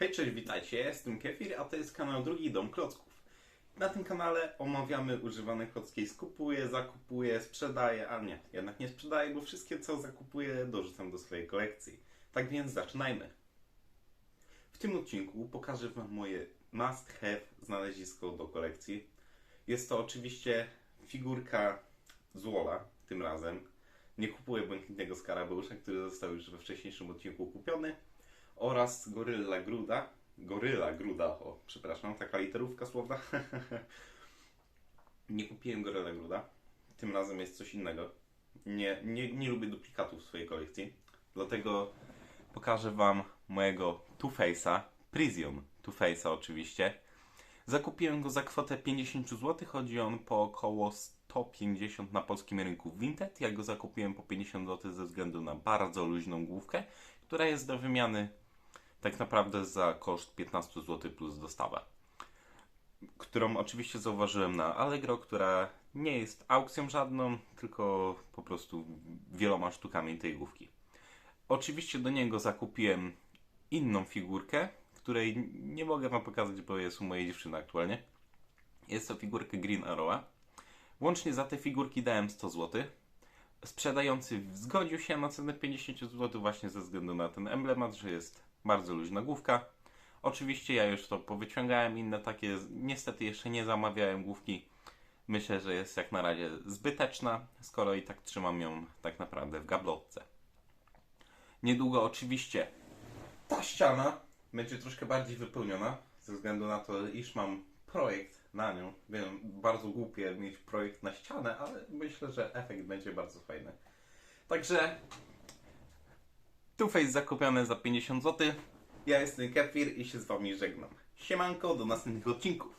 Hej, cześć, witajcie, jestem Kefir, a to jest kanał Drugi Dom Klocków. Na tym kanale omawiamy używane klocki, skupuję, zakupuję, sprzedaję, a nie, jednak nie sprzedaję, bo wszystkie co zakupuję dorzucam do swojej kolekcji. Tak więc zaczynajmy. W tym odcinku pokażę Wam moje must have znalezisko do kolekcji. Jest to oczywiście figurka z Wola, tym razem. Nie kupuję błękitnego skarabeusza, który został już we wcześniejszym odcinku kupiony oraz Gorylla Gruda. Goryla Gruda, o, przepraszam, taka literówka słowna. nie kupiłem Gorylla Gruda. Tym razem jest coś innego. Nie, nie, nie lubię duplikatów w swojej kolekcji. Dlatego pokażę Wam mojego Two-Face'a, Prison Two-Face'a oczywiście. Zakupiłem go za kwotę 50 zł. Chodzi on po około 150 na polskim rynku Vinted. Ja go zakupiłem po 50 zł ze względu na bardzo luźną główkę, która jest do wymiany tak naprawdę za koszt 15 zł plus dostawa. Którą oczywiście zauważyłem na Allegro, która nie jest aukcją żadną, tylko po prostu wieloma sztukami tej główki. Oczywiście do niego zakupiłem inną figurkę, której nie mogę Wam pokazać, bo jest u mojej dziewczyny aktualnie. Jest to figurka Green Arrowa. Łącznie za te figurki dałem 100 zł. Sprzedający zgodził się na cenę 50 zł właśnie ze względu na ten emblemat, że jest bardzo luźna główka. Oczywiście ja już to powyciągałem, inne takie niestety jeszcze nie zamawiałem główki. Myślę, że jest jak na razie zbyteczna, skoro i tak trzymam ją tak naprawdę w gablotce. Niedługo oczywiście ta ściana będzie troszkę bardziej wypełniona, ze względu na to, iż mam projekt na nią. Wiem, bardzo głupie mieć projekt na ścianę, ale myślę, że efekt będzie bardzo fajny. Także Two-Face zakupione za 50 zł. Ja jestem Kefir i się z Wami żegnam. Siemanko, do następnych odcinków.